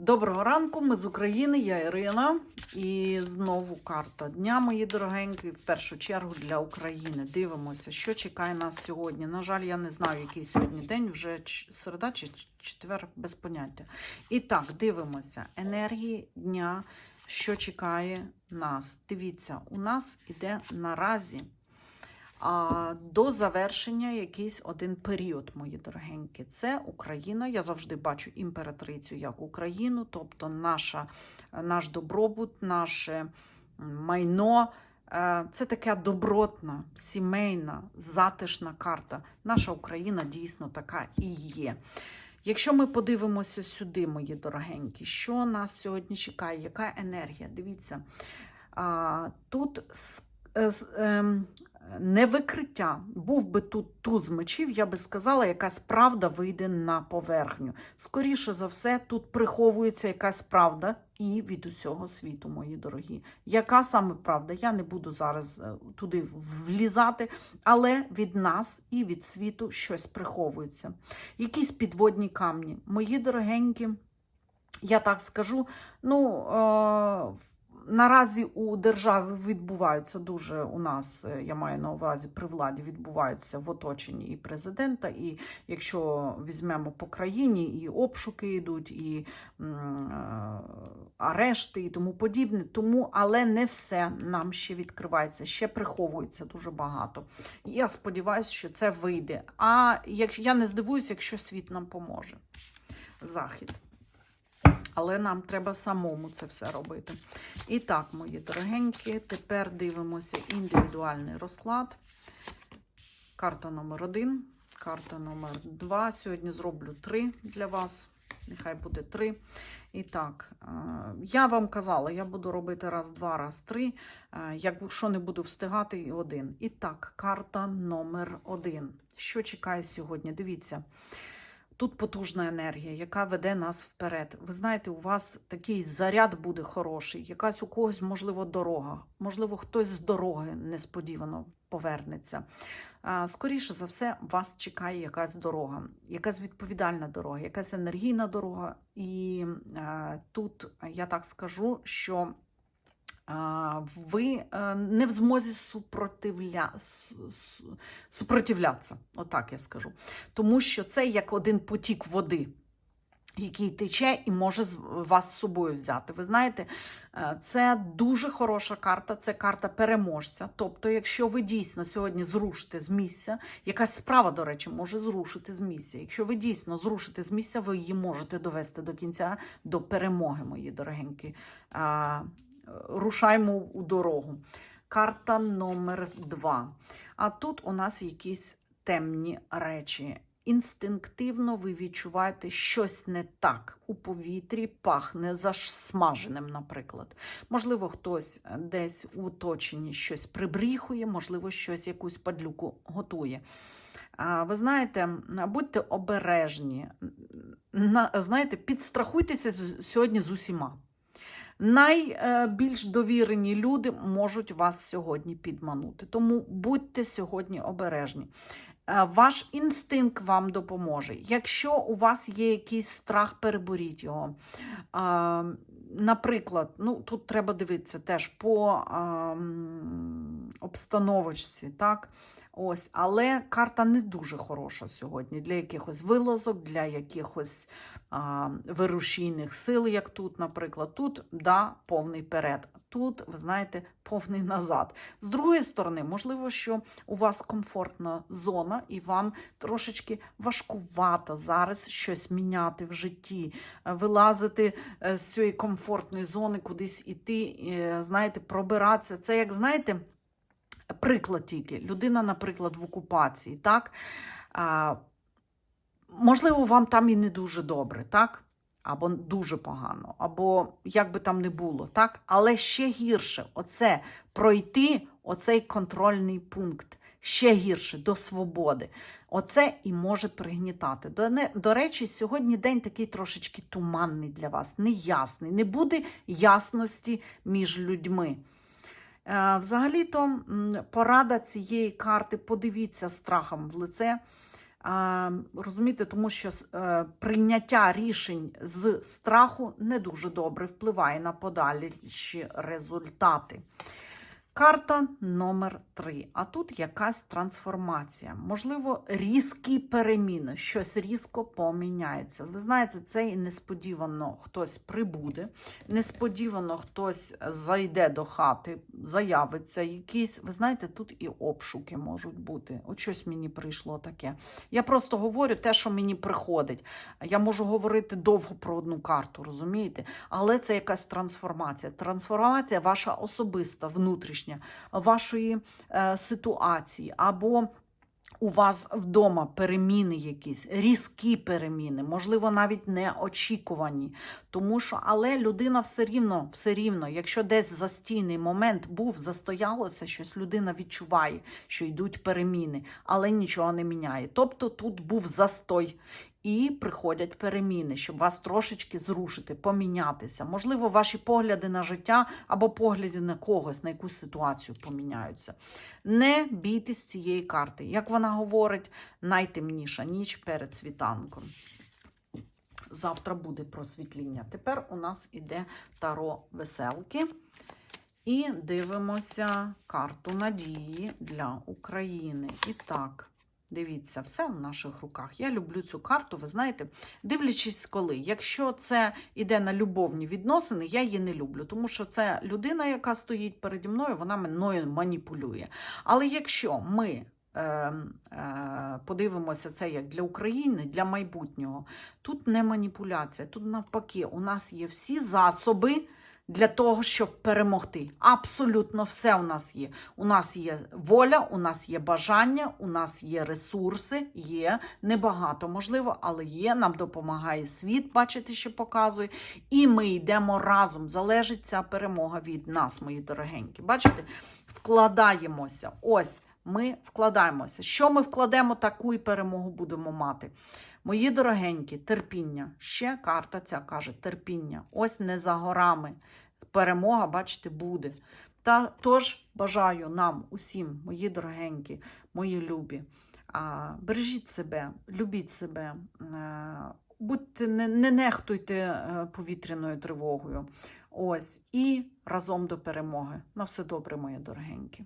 Доброго ранку, ми з України, я Ірина. І знову карта дня, мої дорогенькі, в першу чергу для України. Дивимося, що чекає нас сьогодні. На жаль, я не знаю, який сьогодні день, вже середа чи четвер, без поняття. І так, дивимося. Енергії дня, що чекає нас. Дивіться, у нас іде наразі до завершення якийсь один період, мої дорогенькі. Це Україна. Я завжди бачу імператрицю як Україну, тобто наша, наш добробут, наше майно. Е, Це така добротна, сімейна, затишна карта. Наша Україна дійсно така і є. Якщо ми подивимося сюди, мої дорогенькі, що нас сьогодні чекає, яка енергія? Дивіться, тут е, ем, не викриття. Був би тут туз мечів, я би сказала, якась правда вийде на поверхню. Скоріше за все, тут приховується якась правда і від усього світу, мої дорогі. Яка саме правда? Я не буду зараз е, туди влізати, але від нас і від світу щось приховується. Якісь підводні камні. Мої дорогенькі, я так скажу, ну. Е- Наразі у державі відбуваються дуже у нас, е, я маю на увазі при владі, відбуваються в оточенні і президента, і якщо візьмемо по країні, і обшуки йдуть, і е, арешти, і тому подібне. Тому, але не все нам ще відкривається, ще приховується дуже багато. Я сподіваюся, що це вийде. А якщо я не здивуюся, якщо світ нам поможе. Захід. Але нам треба самому це все робити. І так, мої дорогенькі, тепер дивимося індивідуальний розклад. Карта номер один, карта номер два. Сьогодні зроблю три для вас. Нехай буде три. І так, е, я вам казала, я буду робити раз, два, раз, три. Е, Якщо не буду встигати, і один. І так, карта номер один. Що чекає сьогодні? Дивіться. Тут потужна енергія, яка веде нас вперед. Ви знаєте, у вас такий заряд буде хороший, якась у когось, можливо, дорога, можливо, хтось з дороги несподівано повернеться. Скоріше за все, вас чекає якась дорога, якась відповідальна дорога, якась енергійна дорога. І тут я так скажу, що ви е, не в змозі супротивля... супротивлятися, отак я скажу. Тому що це як один потік води, який тече і може вас з собою взяти. Ви знаєте, е, це дуже хороша карта, це карта переможця. Тобто, якщо ви дійсно сьогодні зрушите з місця, якась справа, до речі, може зрушити з місця. Якщо ви дійсно зрушите з місця, ви її можете довести до кінця, до перемоги, мої дорогенькі. Рушаймо у дорогу. Карта номер два. А тут у нас якісь темні речі. Інстинктивно ви відчуваєте щось не так. У повітрі пахне засмаженим, наприклад. Можливо, хтось десь в оточенні щось прибріхує, можливо, щось якусь падлюку готує. Ви знаєте, будьте обережні. Знаєте, підстрахуйтеся сьогодні з усіма. Найбільш довірені люди можуть вас сьогодні підманути. Тому будьте сьогодні обережні. Е, Ваш інстинкт вам допоможе. Якщо у вас є якийсь страх, переборіть його. Наприклад, ну тут треба дивитися теж по а, обстановочці, так? Ось, але карта не дуже хороша сьогодні для якихось вилазок, для якихось вирушійних сил, як тут, наприклад. Тут да, повний перед. Тут, ви знаєте, повний назад. З другої сторони, можливо, що у вас комфортна зона, і вам трошечки важкувато зараз щось міняти в житті, е, вилазити е, з цієї комфортної зони, кудись іти, е, знаєте, пробиратися. Це як знаєте. Приклад тільки. Людина, наприклад, в окупації, так? Можливо, вам там і не дуже добре, так? Або дуже погано, або як би там не було, так? Але ще гірше оце пройти оцей контрольний пункт. Ще гірше до свободи. Оце і може пригнітати. До, не- до речі, сьогодні день такий трошечки туманний для вас, неясний. Не буде ясності між людьми. Е, Взагалі-то порада цієї карти подивіться страхом в лице. Розумієте, тому що е, прийняття рішень з страху не дуже добре впливає на подальші результати. Карта номер 3. А тут якась трансформація. Можливо, різкі переміни, щось різко поміняється. Ви знаєте, це і несподівано хтось прибуде, несподівано хтось зайде до хати, заявиться якийсь. Ви знаєте, тут і обшуки можуть бути. От щось мені прийшло таке. Я просто говорю те, що мені приходить. Я можу говорити довго про одну карту, розумієте? Але це якась трансформація. Трансформація ваша особиста, внутрішня, вашої е, ситуації або. У вас вдома переміни якісь, різкі переміни, можливо, навіть неочікувані. Тому що, але людина все рівно, все рівно, якщо десь застійний момент був, застоялося щось, людина відчуває, що йдуть переміни, але нічого не міняє. Тобто тут був застой. І приходять переміни, щоб вас трошечки зрушити, помінятися. Можливо, ваші погляди на життя або погляди на когось, на якусь ситуацію поміняються. Не бійтесь цієї карти. Як вона говорить, найтемніша ніч перед світанком. Завтра буде просвітління. Тепер у нас іде таро веселки. І дивимося карту надії для України. І так. Дивіться, все в наших руках. Я люблю цю карту, ви знаєте, дивлячись коли. Якщо це йде на любовні відносини, я її не люблю, тому що це людина, яка стоїть переді мною, вона мною маніпулює. Але якщо ми е, е, подивимося це як для України, для майбутнього, тут не маніпуляція, тут навпаки, у нас є всі засоби для того, щоб перемогти. Абсолютно все у нас є. У нас є воля, у нас є бажання, у нас є ресурси, є небагато, можливо, але є. Нам допомагає світ, бачите, що показує. І ми йдемо разом. Залежить ця перемога від нас, мої дорогенькі. Бачите, вкладаємося. Ось. Ми вкладаємося. Що ми вкладемо, таку і перемогу будемо мати. Мої дорогенькі, терпіння. Ще карта ця каже: терпіння. Ось не за горами. Перемога, бачите, буде. Та тож бажаю нам усім, мої дорогенькі, мої любі. А, бережіть себе, любіть себе, е, будьте, не, не нехтуйте е, повітряною тривогою. Ось і разом до перемоги. На все добре, мої дорогенькі.